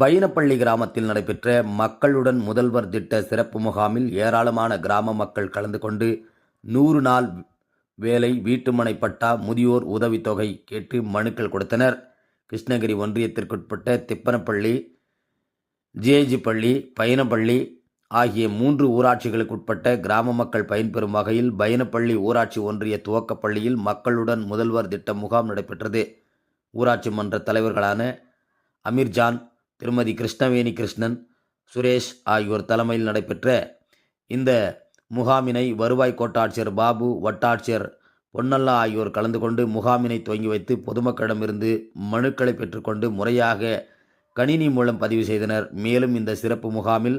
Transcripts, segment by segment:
பைனப்பள்ளி கிராமத்தில் நடைபெற்ற மக்களுடன் முதல்வர் திட்ட சிறப்பு முகாமில் ஏராளமான கிராம மக்கள் கலந்து கொண்டு நூறு நாள் வேலை வீட்டுமனை பட்டா முதியோர் உதவித்தொகை கேட்டு மனுக்கள் கொடுத்தனர். கிருஷ்ணகிரி ஒன்றியத்திற்குட்பட்ட திப்பனப்பள்ளி ஜேஜி பள்ளி பயணப்பள்ளி ஆகிய மூன்று ஊராட்சிகளுக்குட்பட்ட கிராம மக்கள் பயன்பெறும் வகையில் பயணப்பள்ளி ஊராட்சி ஒன்றிய துவக்கப் பள்ளியில் மக்களுடன் முதல்வர் திட்ட முகாம் நடைபெற்றது. ஊராட்சி மன்ற தலைவர்களான அமீர்ஜான் திருமதி கிருஷ்ணவேணி கிருஷ்ணன் சுரேஷ் ஆகியோர் தலைமையில் நடைபெற்ற இந்த முகாமினை வருவாய் கோட்டாட்சியர் பாபு வட்டாட்சியர் பொன்னல்லா ஆகியோர் கலந்து கொண்டு முகாமினை துவங்கி வைத்து பொதுமக்களிடமிருந்து மனுக்களை பெற்றுக்கொண்டு முறையாக கணினி மூலம் பதிவு செய்தனர். மேலும் இந்த சிறப்பு முகாமில்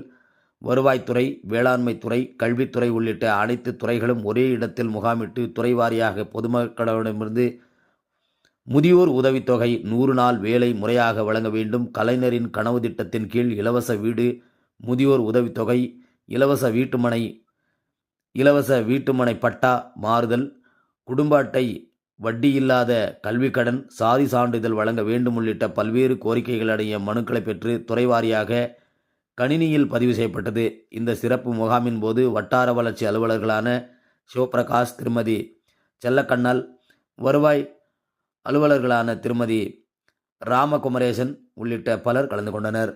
வருவாய்த்துறை வேளாண்மைத்துறை கல்வித்துறை உள்ளிட்ட அனைத்து துறைகளும் ஒரே இடத்தில் முகாமிட்டு துறை வாரியாக பொதுமக்களிடமிருந்து முதியோர் உதவித்தொகை நூறு நாள் வேலை முறையாக வழங்க வேண்டும். கலைஞரின் கனவு திட்டத்தின் கீழ் இலவச வீடு முதியோர் உதவித்தொகை இலவச வீட்டுமனை இலவச வீட்டுமனை பட்டா மாறுதல் குடும்ப அட்டை வட்டியில்லாத கல்விக்கடன் சாதி சான்றிதழ் வழங்க வேண்டும் உள்ளிட்ட பல்வேறு கோரிக்கைகள் அடங்கிய மனுக்களை பெற்று துறைவாரியாக கணினியில் பதிவு செய்யப்பட்டது. இந்த சிறப்பு முகாமின் போது வட்டார வளர்ச்சி அலுவலர்களான சிவபிரகாஷ் திருமதி செல்லக்கண்ணால் வருவாய் அலுவலர்களான திருமதி ராமகுமரேசன் உள்ளிட்ட பலர் கலந்து கொண்டனர்.